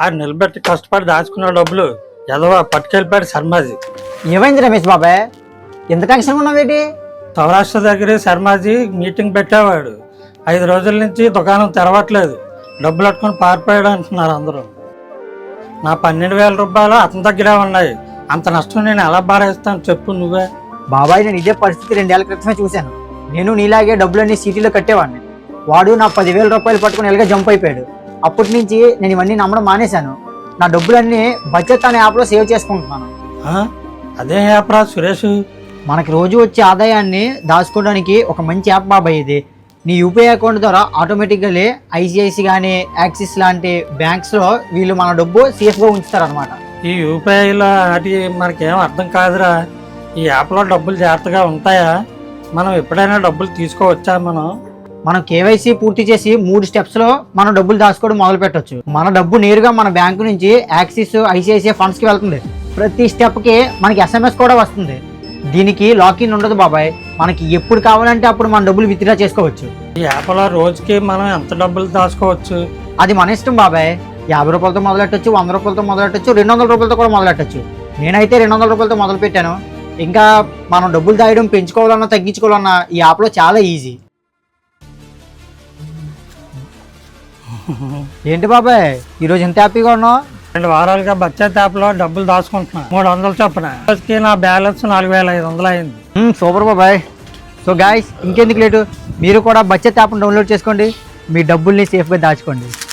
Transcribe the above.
ఆ నిలబెట్టి కష్టపడి దాచుకున్న డబ్బులు ఎదవ పట్టుకెళ్ళిపోయాడు శర్మాజీ. ఏమైంది రమేష్ బాబాయ్? ఎంత టెన్షన్ ఉన్నావేటి సౌరాష్ట్ర దగ్గర శర్మాజీ మీటింగ్ పెట్టేవాడు. ఐదు రోజుల నుంచి దుకాణం తెరవట్లేదు. డబ్బులు పట్టుకొని పారిపోయాడు అంటున్నారు అందరూ. నా పన్నెండు వేల రూపాయలు అతని దగ్గరే ఉన్నాయి. అంత నష్టం నేను ఎలా భారేస్తాను చెప్పు నువ్వే. బాబాయ్ నేను ఇదే పరిస్థితి రెండేళ్ళ క్రితమే చూశాను. నేను నీలాగే డబ్బులన్నీ సిటీలో కట్టేవాడిని. వాడు నా పదివేల రూపాయలు పట్టుకుని ఎలాగ జంప్ అయిపోయాడు. అప్పటి నుంచి నేను ఇవన్నీ నమ్మడం మానేశాను. నా డబ్బులన్నీ బడ్జెట్ అనే యాప్లో సేవ్ చేసుకుంటున్నాను? అదే యాప్రా సురేష్. మనకి రోజు వచ్చే ఆదాయాన్ని దాచుకోవడానికి ఒక మంచి యాప్ బాబాయ్ ఇది. నీ యూపీఐ అకౌంట్ ద్వారా ఆటోమేటిక్గా ఐసిఐసి కానీ యాక్సిస్ లాంటి బ్యాంక్స్లో వీళ్ళు మన డబ్బు సేఫ్గా ఉంచుతారనమాట ఈ యూపీఐలో వాటి మనకేం అర్థం కాదురా. ఈ యాప్లో డబ్బులు జాగ్రత్తగా ఉంటాయా? మనం ఎప్పుడైనా డబ్బులు తీసుకోవచ్చా మనం? మనం కేవైసీ పూర్తి చేసి మూడు స్టెప్స్లో మనం డబ్బులు దాచుకోవడం మొదలు పెట్టొచ్చు. మన డబ్బు నేరుగా మన బ్యాంకు నుంచి యాక్సిస్ ఐసిఐసిఐ ఫండ్స్కి వెళ్తుంది. ప్రతి స్టెప్కి మనకి ఎస్ఎంఎస్ కూడా వస్తుంది. దీనికి లాకిన్ ఉండదు బాబాయ్. మనకి ఎప్పుడు కావాలంటే అప్పుడు మన డబ్బులు విత్డ్రా చేసుకోవచ్చు. ఈ యాప్లో రోజుకి మనం ఎంత డబ్బులు దాచుకోవచ్చు? అది మన ఇష్టం బాబాయ్. యాభై రూపాయలతో మొదలెట్టచ్చు వంద రూపాయలతో మొదలెట్టచ్చు రెండు వందల రూపాయలతో కూడా మొదలెట్టచ్చు. నేనైతే రెండు వందల రూపాయలతో మొదలు పెట్టాను ఇంకా మనం డబ్బులు దాయడం పెంచుకోవాలన్నా తగ్గించుకోవాలన్నా ఈ యాప్లో చాలా ఈజీ ఏంటి బాబాయ్? ఈరోజు ఎంత హ్యాపీగా ఉన్నావు? రెండు వారాలుగా బడ్జెట్ యాప్లో డబ్బులు దాచుకుంటున్నా. మూడు వందలు చొప్పున. రోజుకి నా బ్యాలెన్స్ నాలుగు వేల ఐదు వందలు అయింది. సూపర్ బాబాయ్. సో గాయస్ ఇంకెందుకు లేటు? మీరు కూడా బడ్జెట్ యాప్ను డౌన్లోడ్ చేసుకోండి. మీ డబ్బుల్ని సేఫ్గా దాచుకోండి.